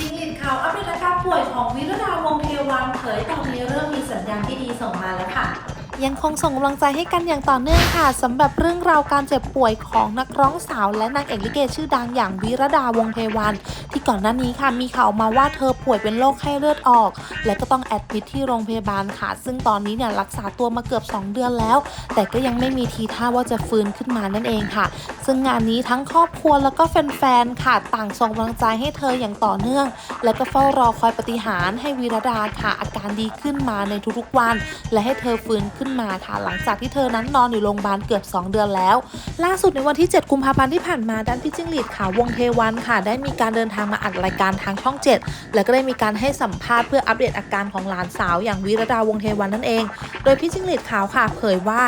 จริงหรือข่าวอัปเดตอาการป่วยของวิรดาวงเทวันเผยตอนนี้เริ่มมีสัญญาณที่ดีส่งมาแล้วค่ะ ยังคงส่งกำลังใจให้กันอย่างต่อเนื่องค่ะสำหรับเรื่องราวการเจ็บป่วยของนักร้องสาว และนางเอกลิเกชื่อดังอย่างวิรดาวงเทวัน ที่ก่อนหน้านี้ค่ะมีข่าวมาว่าเธอป่วยเป็นโรคไข้เลือดออก และก็ต้องแอดมิทที่โรงพยาบาลค่ะ ซึ่งตอนนี้เนี่ยรักษาตัวมาเกือบ 2 เดือนแล้ว แต่ก็ยังไม่มีทีท่าว่าจะฟื้นขึ้นมานั่นเองค่ะ ซึ่งงานนี้ทั้งครอบครัวแล้วก็แฟนๆค่ะต่างส่งกำลังใจให้เธออย่างต่อเนื่อง และก็เฝ้ารอคอยปฏิหารให้วีรดาค่ะอาการดีขึ้นมาในทุกๆวัน และให้เธอฟื้นขึ้นมาค่ะ หลังจากที่เธอนั้นนอนอยู่โรงพยาบาลเกือบ 2 เดือนแล้ว ล่าสุดในวันที่ 7 กุมภาพันธ์ที่ผ่านมาด้านพี่จิ้งหรีดขาววงเทวันค่ะ ได้มีการเดินทางมาอัดรายการทางช่อง 7 และก็ได้มีการให้สัมภาษณ์เพื่ออัปเดตอาการของหลานสาวอย่างวีรดาวงเทวันนั่นเอง โดยพี่จิ้งหรีดขาวค่ะ เผยว่า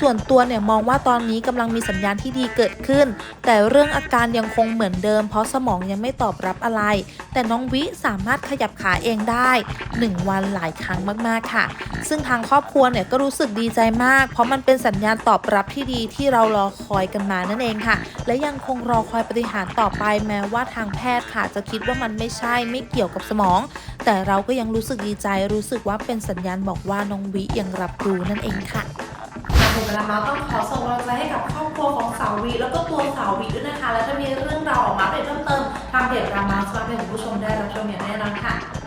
ส่วนตัวเนี่ยมองว่าตอนนี้กำลังมีสัญญาณที่ดีเกิดขึ้น แต่เรื่องอาการยังคงเหมือนเดิม เพราะสมองยังไม่ตอบรับอะไร แต่น้องวิสามารถขยับขาเองได้ 1 วันหลายครั้งมากๆค่ะ ซึ่งทางครอบครัวเนี่ยก็รู้สึกดีใจมาก เพราะมันเป็นสัญญาณตอบรับที่ดีที่เรารอคอยกันมานั่นเองค่ะ และยังคงรอคอยปฏิหารต่อไปแม้ว่าทางแพทย์ค่ะ จะคิดว่ามันไม่ใช่ไม่เกี่ยวกับสมอง แต่เราก็ยังรู้สึกดีใจรู้สึกว่าเป็นสัญญาณบอกว่าน้องวิยังรับรู้นั่นเองค่ะ เวลามาต้องขอส่งกำลังใจให้กับครอบครัวของสาววีแล้วก็ตัวสาววีด้วยนะคะ แล้วจะมีเรื่องราวออกมาเปเดเพิ่มเติมทางเพจรามาสมาส์กให้คุณผู้ชมได้รับชมอย่างแน่นอนค่ะ